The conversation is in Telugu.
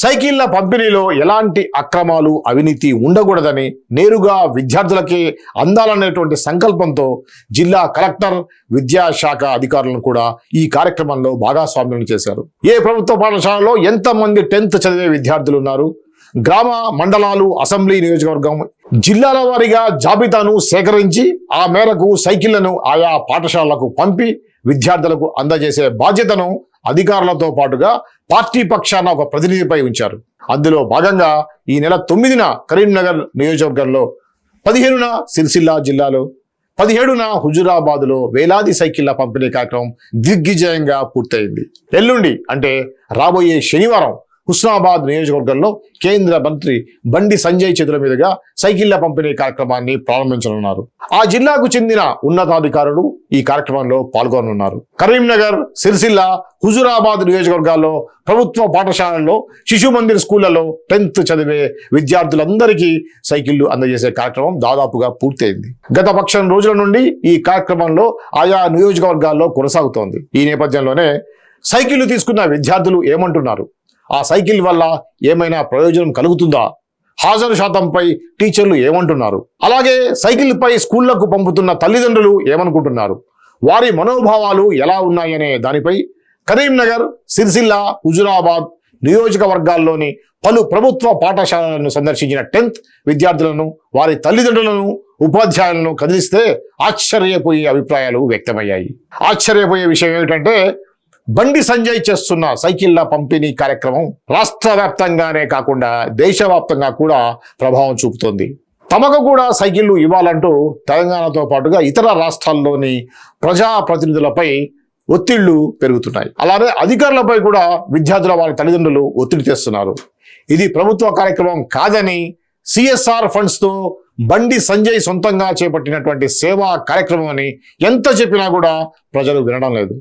సైకిళ్ళ పంపిణీలో ఎలాంటి అక్రమాలు అవినీతి ఉండకూడదని నేరుగా విద్యార్థులకే అందాలనేటువంటి సంకల్పంతో జిల్లా కలెక్టర్ విద్యాశాఖ అధికారులను కూడా ఈ కార్యక్రమంలో భాగస్వామ్యం చేశారు. ఏ ప్రభుత్వ పాఠశాలలో ఎంతమంది టెన్త్ చదివే విద్యార్థులు ఉన్నారు? గ్రామ మండలాలు అసెంబ్లీ నియోజకవర్గం జిల్లాల వారీగా జాబితాను సేకరించి ఆ మేరకు సైకిళ్ళను ఆయా పాఠశాలలకు పంపి విద్యార్థులకు అందజేసే బాధ్యతను అధికారులతో పాటుగా పార్టీ పక్షాన ఒక ప్రతినిధిపై ఉంచారు. అందులో భాగంగా ఈ నెల తొమ్మిదిన కరీంనగర్ నియోజకవర్గంలో పదిహేనున సిరిసిల్ల జిల్లాలో పదిహేడున హుజురాబాద్లో వేలాది సైకిళ్ళ పంపిణీ కార్యక్రమం దిగ్విజయంగా పూర్తయింది. ఎల్లుండి అంటే రాబోయే శనివారం హుస్నాబాద్ నియోజకవర్గంలో కేంద్ర మంత్రి బండి సంజయ్ చేతుల మీదుగా సైకిళ్ళ పంపిణీ కార్యక్రమాన్ని ప్రారంభించనున్నారు. ఆ జిల్లాకు చెందిన ఉన్నతాధికారులు ఈ కార్యక్రమంలో పాల్గొనున్నారు. కరీంనగర్ సిరిసిల్ల హుజురాబాద్ నియోజకవర్గాల్లో ప్రభుత్వ పాఠశాలల్లో శిశు మందిర్ స్కూళ్ళలో టెన్త్ చదివే విద్యార్థులందరికీ సైకిళ్ళు అందజేసే కార్యక్రమం దాదాపుగా పూర్తయింది. గత పక్షం రోజుల నుండి ఈ కార్యక్రమంలో ఆయా నియోజకవర్గాల్లో కొనసాగుతోంది. ఈ నేపథ్యంలోనే సైకిళ్ళు తీసుకున్న విద్యార్థులు ఏమంటున్నారు? ఆ సైకిల్ వల్ల ఏమైనా ప్రయోజనం కలుగుతుందా? హాజరు శాతంపై టీచర్లు ఏమంటున్నారు? అలాగే సైకిల్పై స్కూళ్ళకు పంపుతున్న తల్లిదండ్రులు ఏమనుకుంటున్నారు? వారి మనోభావాలు ఎలా ఉన్నాయనే దానిపై కరీంనగర్ సిరిసిల్ల హుజురాబాద్ నియోజకవర్గాల్లోని పలు ప్రభుత్వ పాఠశాలలను సందర్శించిన టెన్త్ విద్యార్థులను వారి తల్లిదండ్రులను ఉపాధ్యాయులను కదిలిస్తే ఆశ్చర్యపోయే అభిప్రాయాలు వ్యక్తమయ్యాయి. ఆశ్చర్యపోయే విషయం ఏమిటంటే బండి సంజయ్ చేస్తున్న సైకిళ్ళ పంపిణీ కార్యక్రమం రాష్ట్ర వ్యాప్తంగానే కాకుండా దేశవ్యాప్తంగా కూడా ప్రభావం చూపుతోంది. తమకు కూడా సైకిళ్ళు ఇవ్వాలంటూ తెలంగాణతో పాటుగా ఇతర రాష్ట్రాల్లోని ప్రజాప్రతినిధులపై ఒత్తిళ్ళు పెరుగుతున్నాయి. అలానే అధికారులపై కూడా విద్యార్థుల వారి తల్లిదండ్రులు ఒత్తిడి తెస్తున్నారు. ఇది ప్రభుత్వ కార్యక్రమం కాదని సిఎస్ఆర్ ఫండ్స్తో బండి సంజయ్ సొంతంగా చేపట్టినటువంటి సేవా కార్యక్రమం అని ఎంత చెప్పినా కూడా ప్రజలు వినడం లేదు.